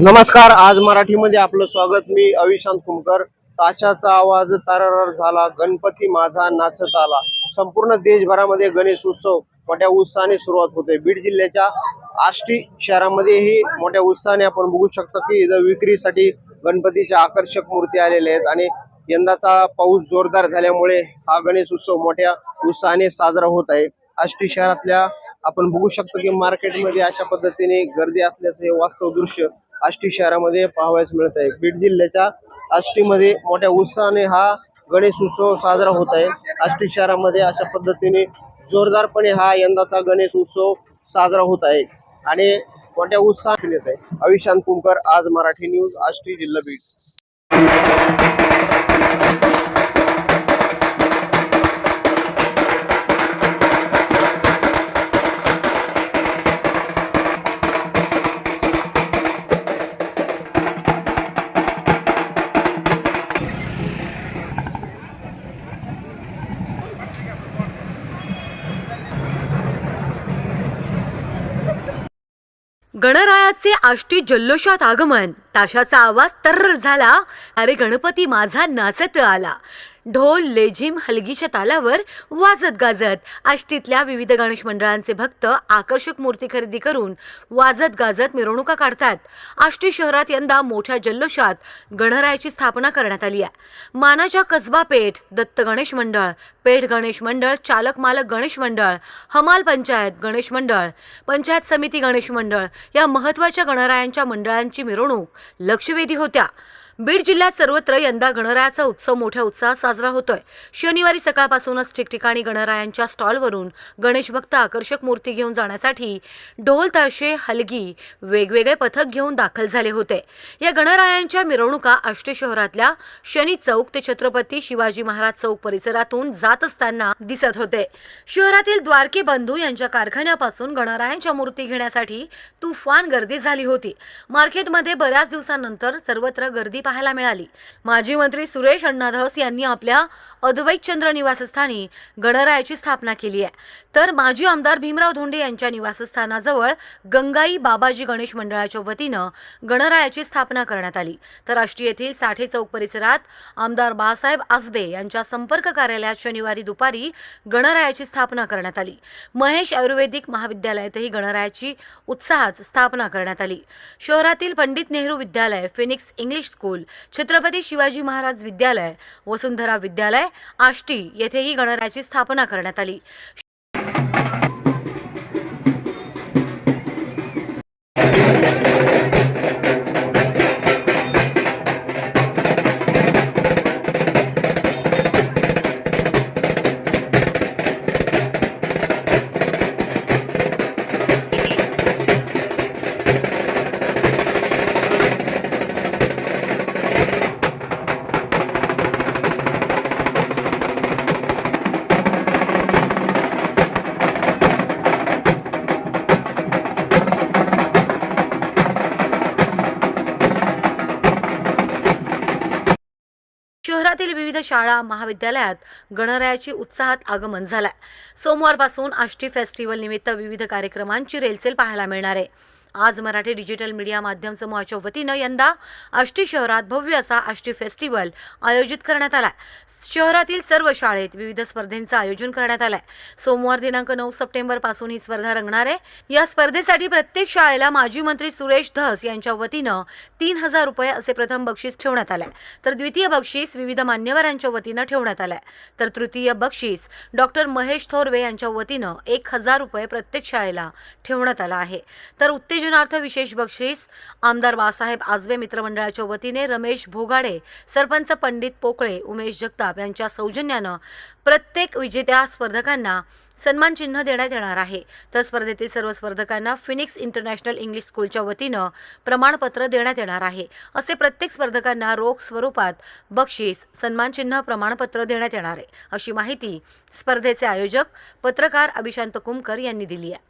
नमस्कार आज मराठीमध्ये आपलं स्वागत. मी अविशांत कुमकर. ताशाचा आवाज तारार झाला. गणपती माझा नाचत आला. संपूर्ण देशभरामध्ये गणेश उत्सव मोठ्या उत्साहाने सुरुवात होते. बीड जिल्ह्याच्या आष्टी शहरामध्येही मोठ्या उत्साहाने आपण बघू शकतो की इथं विक्रीसाठी गणपतीच्या आकर्षक मूर्ती आलेल्या आहेत आणि यंदाचा पाऊस जोरदार झाल्यामुळे हा गणेश उत्सव मोठ्या उत्साहाने साजरा होत आहे. आष्टी शहरातल्या आपण बघू शकतो की मार्केटमध्ये अशा पद्धतीने गर्दी असल्याचं हे वास्तव दृश्य आष्टी शहरामध्ये पाहावयास मिळत आहे. बीड जिल्ह्याच्या आष्टीमध्ये मोठ्या उत्साहाने हा गणेश उत्सव साजरा होत आहे. आष्टी शहरामध्ये अशा पद्धतीने जोरदारपणे हा यंदाचा गणेश उत्सव साजरा होत आहे. आणि मोठ्या उत्साहात येत आहे. अविशांत कुमकर आज मराठी न्यूज आष्टी जिल्हा बीड. गणरायाचे आष्टी जल्लोषात आगमन. ताशाचा आवाज तर्र झाला. अरे गणपती माझा नाचत आला. ढोल लेझिम हलगीच्या तालावर वाजत गाजत आष्टीतल्या विविध गणेश मंडळांचे भक्त आकर्षक मूर्ती खरेदी करून वाजत गाजत मिरवणुका काढतात. आष्टी शहरात यंदा मोठ्या जल्लोषात गणरायाची स्थापना करण्यात आली आहे. मानाच्या कसबा पेठ दत्त गणेश मंडळ पेठ गणेश मंडळ चालक मालक गणेश मंडळ हमाल पंचायत गणेश मंडळ पंचायत समिती गणेश मंडळ या महत्त्वाच्या गणरायांच्या मंडळांची मिरवणूक लक्षवेधी होत्या. बीड जिल्ह्यात सर्वत्र यंदा गणरायाचा उत्सव मोठ्या उत्साहात साजरा होतोय. शनिवारी सकाळपासूनच ठिकठिकाणी गणरायांच्या स्टॉलवरून गणेश भक्त आकर्षक मूर्ती घेऊन जाण्यासाठी ढोल ताशे हलगी वेगवेगळे पथक घेऊन दाखल झाले होते. या गणरायांच्या मिरवणुका आष्टे शहरातल्या शनी चौक ते छत्रपती शिवाजी महाराज चौक परिसरातून जात असताना दिसत होते. शहरातील द्वारके बंधू यांच्या कारखान्यापासून गणरायांच्या मूर्ती घेण्यासाठी तुफान गर्दी झाली होती. मार्केटमध्ये बऱ्याच दिवसांनंतर सर्वत्र गर्दी पाहायला मिळाली. माजी मंत्री सुरेश अण्णा धस यांनी आपल्या अद्वैतचंद्र निवासस्थानी गणरायाची स्थापना केली आहे. तर माजी आमदार भीमराव धोंडे यांच्या निवासस्थानाजवळ गंगाई बाबाजी गणेश मंडळाच्या वतीनं गणरायाची स्थापना करण्यात आली. तर आष्टी येथील साठे चौक परिसरात आमदार बाळासाहेब आसबे यांच्या संपर्क कार्यालयात शनिवारी दुपारी गणरायाची स्थापना करण्यात आली. महेश आयुर्वेदिक महाविद्यालयातही गणरायाची उत्साहात स्थापना करण्यात आली. शहरातील Pandit Nehru Vidyalaya Phoenix English school Chhatrapati Shivaji Maharaj Vidyalaya Vasundhara Vidyalaya Ashti येथेही गणरायाची स्थापना करण्यात आली. शहरातील विविध शाळा महाविद्यालयात गणरायाची उत्साहात आगमन झालंय. सोमवारपासून आष्टी फेस्टिवल निमित्त विविध कार्यक्रमांची रेलचेल पाहायला मिळणार आहे. आज मराठी डिजिटल मीडिया माध्यम समूहाच्या वतीनं यंदा आष्टी शहरात भव्य असा आष्टी फेस्टिवल आयोजित करण्यात आला शहरातील सर्व शाळेत विविध स्पर्धेंचं आयोजन करण्यात आलंय. सोमवार दिनांक नऊ सप्टेंबरपासून ही स्पर्धा रंगणार आहे. या स्पर्धेसाठी प्रत्येक शाळेला माजी मंत्री सुरेश धस यांच्या वतीनं तीन हजार रुपये असे प्रथम बक्षीस ठेवण्यात आलंय. तर द्वितीय बक्षीस विविध मान्यवरांच्या वतीनं ठेवण्यात आलंय. तर तृतीय बक्षीस डॉक्टर महेश थोरवे यांच्या वतीनं एक हजार रुपये प्रत्येक शाळेला ठेवण्यात आलं आहे. तर उत्तेज उत्तेजनार्थ विशेष बक्षीस आमदार बाळासाहेब आजबे मित्रमंडळाच्या वतीने रमेश भोगाडे सरपंच पंडित पोकळे उमेश जगताप यांच्या सौजन्यानं प्रत्येक विजेत्या स्पर्धकांना सन्मान चिन्ह देण्यात येणार आहे. तर स्पर्धेतील सर्व स्पर्धकांना फिनिक्स इंटरनॅशनल इंग्लिश स्कूलच्या वतीनं प्रमाणपत्र देण्यात येणार आहे. असे प्रत्येक स्पर्धकांना रोख स्वरूपात बक्षीस सन्मानचिन्ह प्रमाणपत्र देण्यात येणार आहे. अशी माहिती स्पर्धेचे आयोजक पत्रकार अभिशांत कुमकर यांनी दिली आहे.